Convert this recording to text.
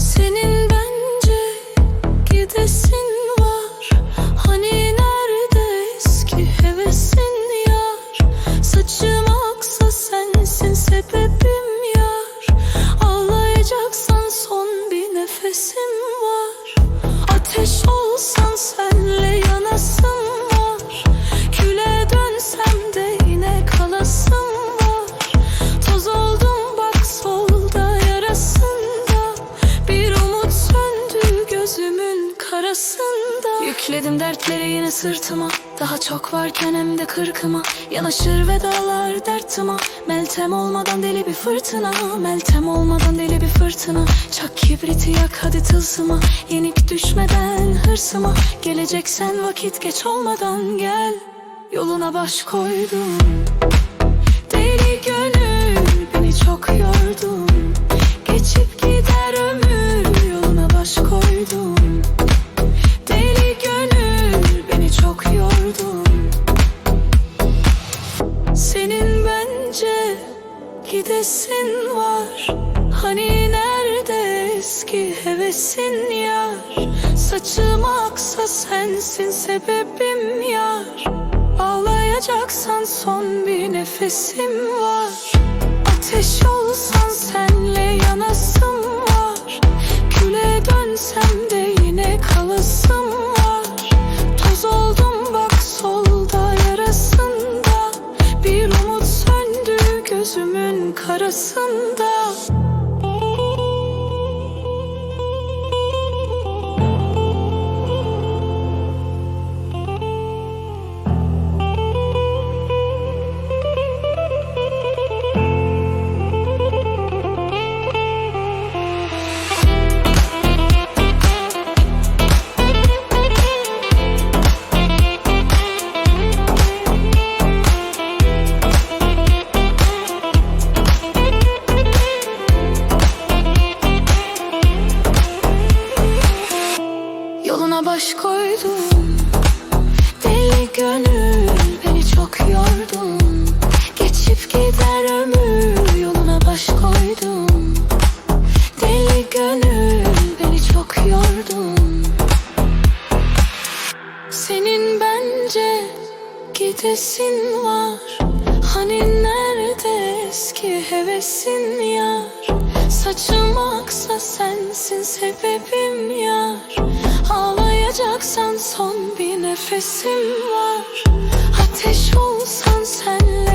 Senin bence gidesin var. Hani nerede hevesin yar? Saçım aksa sensin sebebim yar. Ağlayacaksan son bir nefesim var. Ateş ol Çektim dertleri yine sırtıma. Daha çok varken hem de kırkıma. Yanaşır ve dağlar dertıma. Meltem olmadan deli bir fırtına. Meltem olmadan deli bir fırtına. Çak kibriti yak hadi tılsıma. Yenik düşmeden hırsıma. Geleceksen vakit geç olmadan gel. Yoluna baş koydum Senin bence gidesin var. Hani nerede eski hevesin yar? Saçım aksa sensin sebebim yar. Ağlayacaksan son bir nefesim var. Ateş olsan senle yanasım var. Küle dönsem de yine kalasım gözümün karasında Yoluna baş koydum Deli gönül beni çok yordun. Geçip gider ömür yoluna baş koydum Deli gönül beni çok yordun. Senin bence gidesin var. Hani nerede eski hevesin yar? Saçım aksa sensin sebebim yar Ağlayacaksan son bir nefesim var. Ateş olsan senle